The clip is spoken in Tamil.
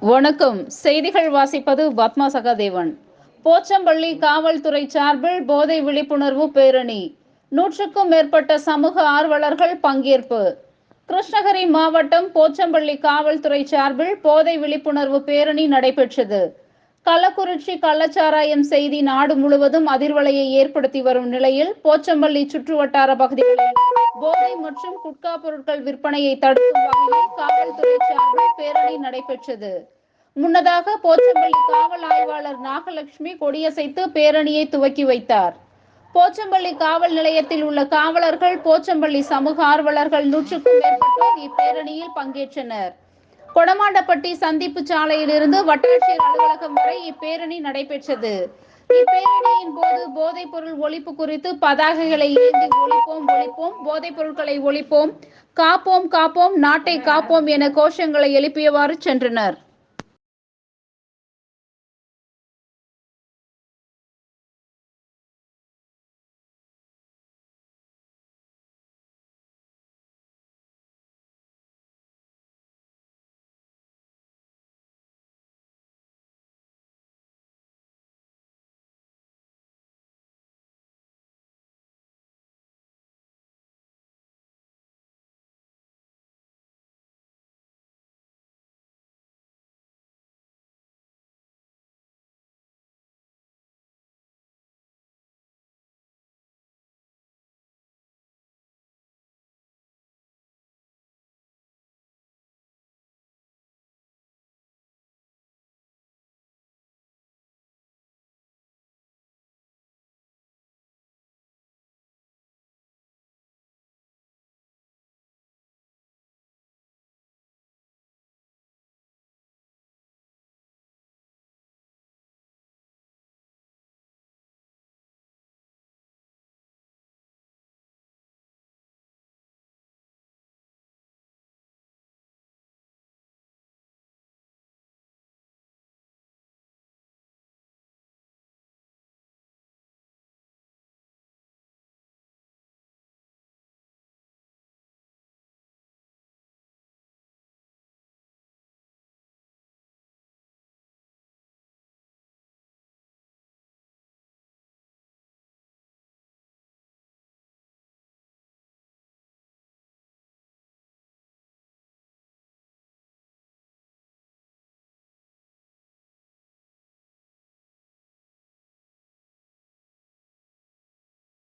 வணக்கம். செய்திகள் வாசிப்பது பத்மா சகாதேவன். போச்சம்பள்ளி காவல்துறை சார்பில் போதை விழிப்புணர்வு பேரணி. நூற்றுக்கும் மேற்பட்ட சமூக ஆர்வலர்கள் பங்கேற்பு. கிருஷ்ணகிரி மாவட்டம் போச்சம்பள்ளி காவல்துறை சார்பில் போதை விழிப்புணர்வு பேரணி நடைபெற்றது. கள்ளக்குறிச்சி கள்ளச்சாராயம் செய்தி நாடு முழுவதும் அதிர்வலையை ஏற்படுத்தி வரும் நிலையில் போச்சம்பள்ளி சுற்றுவட்டார பகுதிகளில் போதை மற்றும் குட்கா பொருட்கள் விற்பனையை தடுக்கும் வகையில் காவல்துறை சார்பில் பேரணி நடைபெற்றது. முன்னதாக போச்சம்பள்ளி காவல் ஆய்வாளர் நாகலட்சுமி கொடியசைத்து பேரணியை துவக்கி வைத்தார். போச்சம்பள்ளி காவல் நிலையத்தில் உள்ள காவலர்கள் போச்சம்பள்ளி சமூக ஆர்வலர்கள் நூற்றுக்கும் மேற்பட்டோர் இப்பேரணியில் பங்கேற்றனர். கொடமாண்டப்பட்டி சந்திப்பு சாலையிலிருந்து வட்டாட்சியர் அலுவலகம் வரை இப்பேரணி நடைபெற்றது. இப்பேரணியின் போது போதைப் பொருள் ஒழிப்பு குறித்து பதாகைகளை ஏந்தி ஒழிப்போம் ஒழிப்போம் போதைப் பொருட்களை ஒழிப்போம் காப்போம் காப்போம் நாட்டை காப்போம் என கோஷங்களை எழுப்பியவாறு சென்றனர்.